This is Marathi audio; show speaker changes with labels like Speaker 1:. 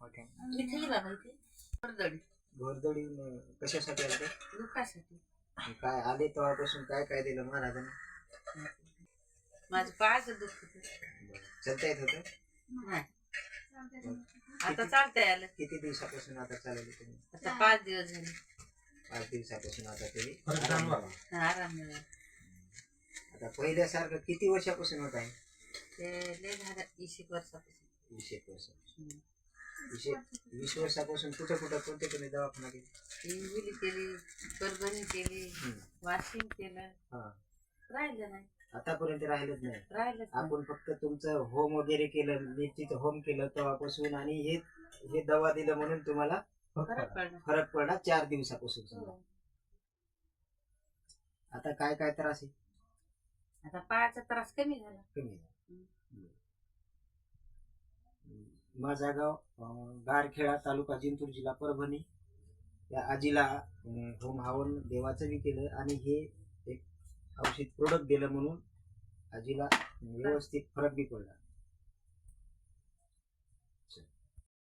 Speaker 1: मोठ्याने
Speaker 2: इथे माहिती वर्दळी.
Speaker 3: घोरदडी न- कशासाठी आले?
Speaker 2: दुखासाठी.
Speaker 3: काय आले तेव्हापासून काय काय दिलं महाराजांना?
Speaker 2: माझं पायाचं दुखत
Speaker 3: चलता येत होतं?
Speaker 2: नाही. आता चालतंय आलं
Speaker 3: किती दिवसापासून आता चालवले तुम्ही?
Speaker 2: आता पाच दिवस झाले.
Speaker 3: पाच दिवसापासून आता तरी
Speaker 4: फरक
Speaker 3: आराम
Speaker 2: मिळाला.
Speaker 3: आता पहिल्यासारखं किती वर्षापासून होत आहे?
Speaker 2: ते लय झालं वीस एक वर्षापासून.
Speaker 3: वीस एक वर्ष.
Speaker 2: हम्म.
Speaker 3: वीस एक- वीस वर्षापासून कुठं कुठं कोणते कोणते दवाखाना गेले
Speaker 2: हिंगोली केली परभणी केली. वाशिम केलं
Speaker 3: हा.
Speaker 2: राहिलं नाही
Speaker 3: आतापर्यंत राहिलंच नाही
Speaker 2: राहिलंच नाही
Speaker 3: आपण फक्त तुमचं होम वगैरे केलं मिरचीचं होम केलं तेव्हापासून आणि हे हे दवा दिलं म्हणून तुम्हाला
Speaker 4: फरक
Speaker 2: फरक
Speaker 4: पडला.
Speaker 2: पडला
Speaker 3: फरक पडला चार दिवसापासून समजा.
Speaker 2: हो.
Speaker 3: आता काय काय त्रास आहे
Speaker 2: आता पायाचा त्रास कमी झाला
Speaker 3: कमी झाला. हम्म. माझा गाव गारखेडा तालुका जिंतूर जिल्हा परभणी. या आजीला होम हवन देवाचं बी केलं आणि हे एक औषध प्रोडक्ट दिलं म्हणून आजीला व्यवस्थित फरक बी पडला.